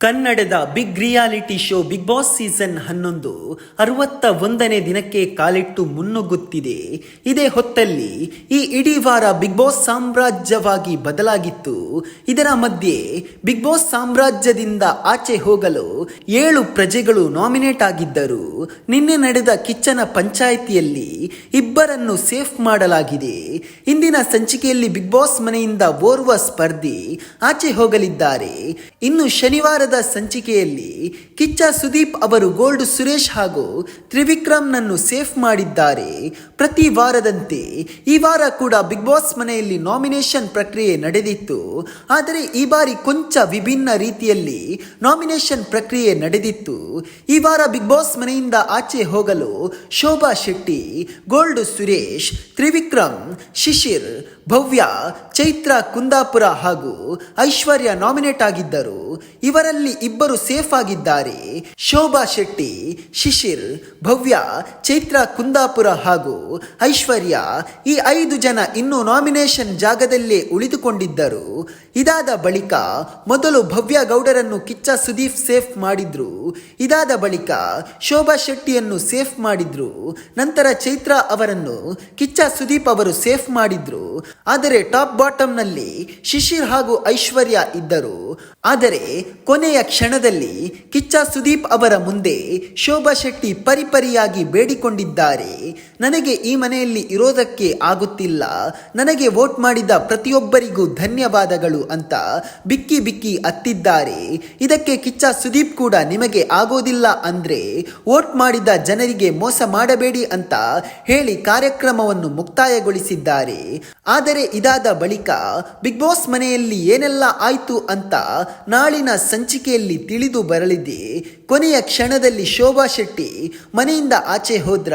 ಕನ್ನಡದ big reality show Bigg Boss season ಹನ್ನೊಂದು ಅರವತ್ತ ಒಂದನೇ ದಿನಕ್ಕೆ ಕಾಲಿಟ್ಟು ಮುನ್ನುಗ್ಗುತ್ತಿದೆ. ಇದೇ ಹೊತ್ತಲ್ಲಿ ಈ ಇಡೀ ವಾರ ಬಿಗ್ ಬಾಸ್ ಸಾಮ್ರಾಜ್ಯವಾಗಿ ಬದಲಾಗಿತ್ತು. ಇದರ ಮಧ್ಯೆ ಬಿಗ್ ಬಾಸ್ ಸಾಮ್ರಾಜ್ಯದಿಂದ ಆಚೆ ಹೋಗಲು ಏಳು ಪ್ರಜೆಗಳು ನಾಮಿನೇಟ್ ಆಗಿದ್ದರು. ನಿನ್ನೆ ನಡೆದ ಕಿಚ್ಚನ ಪಂಚಾಯಿತಿಯಲ್ಲಿ ಇಬ್ಬರನ್ನು ಸೇಫ್ ಮಾಡಲಾಗಿದೆ. ಇಂದಿನ ಸಂಚಿಕೆಯಲ್ಲಿ ಬಿಗ್ ಬಾಸ್ ಮನೆಯಿಂದ ಓರ್ವ ಸ್ಪರ್ಧಿ ಆಚೆ ಹೋಗಲಿದ್ದಾರೆ. ಇನ್ನು ಶನಿವಾರದ ಸಂಚಿಕೆಯಲ್ಲಿ ಕಿಚ್ಚ ಸುದೀಪ್ ಅವರು ಗೋಲ್ಡ್ ಸುರೇಶ್ ಹಾಗೂ ತ್ರಿವಿಕ್ರಮ್ನನ್ನು ಸೇಫ್ ಮಾಡಿದ್ದಾರೆ. ಪ್ರತಿ ವಾರದಂತೆ ಈ ವಾರ ಕೂಡ ಬಿಗ್ ಬಾಸ್ ಮನೆಯಲ್ಲಿ ನಾಮಿನೇಷನ್ ಪ್ರಕ್ರಿಯೆ ನಡೆದಿತ್ತು. ಆದರೆ ಈ ಬಾರಿ ಕೊಂಚ ವಿಭಿನ್ನ ರೀತಿಯಲ್ಲಿ ನಾಮಿನೇಷನ್ ಪ್ರಕ್ರಿಯೆ ನಡೆದಿತ್ತು. ಈ ವಾರ ಬಿಗ್ ಬಾಸ್ ಮನೆಯಿಂದ ಆಚೆ ಹೋಗಲು ಶೋಭಾ ಶೆಟ್ಟಿ, ಗೋಲ್ಡ್ ಸುರೇಶ್, ತ್ರಿವಿಕ್ರಮ್, ಶಿಶಿರ್, ಭವ್ಯ, ಚೈತ್ರ ಕುಂದಾಪುರ ಹಾಗೂ ಐಶ್ವರ್ಯ ನಾಮಿನೇಟ್ ಆಗಿದ್ದರು. ಇವರಲ್ಲಿ ಇಬ್ಬರು ಸೇಫ್ ಆಗಿದ್ದಾರೆ. ಶೋಭಾ ಶೆಟ್ಟಿ, ಶಿಶಿರ್, ಭವ್ಯ, ಚೈತ್ರ ಕುಂದಾಪುರ ಹಾಗೂ ಐಶ್ವರ್ಯ ಈ ಐದು ಜನ ಇನ್ನೂ ನಾಮಿನೇಷನ್ ಜಾಗದಲ್ಲೇ ಉಳಿದುಕೊಂಡಿದ್ದರು. ಇದಾದ ಬಳಿಕ ಮೊದಲು ಭವ್ಯ ಗೌಡರನ್ನು ಕಿಚ್ಚ ಸುದೀಪ್ ಸೇಫ್ ಮಾಡಿದ್ರು. ಇದಾದ ಬಳಿಕ ಶೋಭಾ ಶೆಟ್ಟಿಯನ್ನು ಸೇಫ್ ಮಾಡಿದ್ರು. ನಂತರ ಚೈತ್ರ ಅವರನ್ನು ಕಿಚ್ಚ ಸುದೀಪ್ ಅವರು ಸೇಫ್ ಮಾಡಿದ್ರು. ಆದರೆ ಟಾಪ್ ಬಾಟಮ್ನಲ್ಲಿ ಶಿಶಿರ್ ಹಾಗೂ ಐಶ್ವರ್ಯ ಇದ್ದರು. ಆದರೆ ಕೊನೆಯ ಕ್ಷಣದಲ್ಲಿ ಕಿಚ್ಚ ಸುದೀಪ್ ಅವರ ಮುಂದೆ ಶೋಭಾ ಶೆಟ್ಟಿ ಪರಿಪರಿಯಾಗಿ ಬೇಡಿಕೊಂಡಿದ್ದಾರೆ. ನನಗೆ ಈ ಮನೆಯಲ್ಲಿ ಇರೋದಕ್ಕೆ ಆಗುತ್ತಿಲ್ಲ. ನನಗೆ ವೋಟ್ ಮಾಡಿದ ಪ್ರತಿಯೊಬ್ಬರಿಗೂ ಧನ್ಯವಾದಗಳು ಅಂತ ಬಿಕ್ಕಿ ಬಿಕ್ಕಿ ಅತ್ತಿದ್ದಾರೆ. ಇದಕ್ಕೆ ಕಿಚ್ಚ ಸುದೀಪ್ ಕೂಡ ನಿಮಗೆ ಆಗೋದಿಲ್ಲ ಅಂದ್ರೆ ವೋಟ್ ಮಾಡಿದ ಜನರಿಗೆ ಮೋಸ ಮಾಡಬೇಡಿ ಅಂತ ಹೇಳಿ ಕಾರ್ಯಕ್ರಮವನ್ನು ಮುಕ್ತಾಯಗೊಳಿಸಿದ್ದಾರೆ. ಆದರೆ ಇದಾದ ಬಳಿಕ ಬಿಗ್ ಬಾಸ್ ಮನೆಯಲ್ಲಿ ಏನೆಲ್ಲ ಆಯ್ತು ಅಂತ ನಾಳಿನ ಸಂಚಿಕೆಯಲ್ಲಿ ತಿಳಿದು ಬರಲಿದೆ. ಕೊನೆಯ ಕ್ಷಣದಲ್ಲಿ ಶೋಭಾ ಶೆಟ್ಟಿ ಮನೆಯಿಂದ ಆಚೆ ಹೋದ್ರ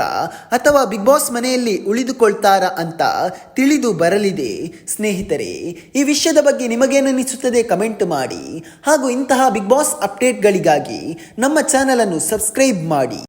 ಅಥವಾ ಬಿಗ್ ಬಾಸ್ ಮನೆಯಲ್ಲಿ ಉಳಿದುಕೊಳ್ತಾರ ಅಂತ ತಿಳಿದು ಬರಲಿದೆ. ಸ್ನೇಹಿತರೆ, ಈ ವಿಷಯದ ಬಗ್ಗೆ ನಿಮಗೇನಿಸುತ್ತದೆ ಕಮೆಂಟ್ ಮಾಡಿ. ಹಾಗೂ ಇಂತಹ ಬಿಗ್ ಬಾಸ್ ಅಪ್ಡೇಟ್ಗಳಿಗಾಗಿ ನಮ್ಮ ಚಾನಲ್ ಅನ್ನು ಸಬ್ಸ್ಕ್ರೈಬ್ ಮಾಡಿ.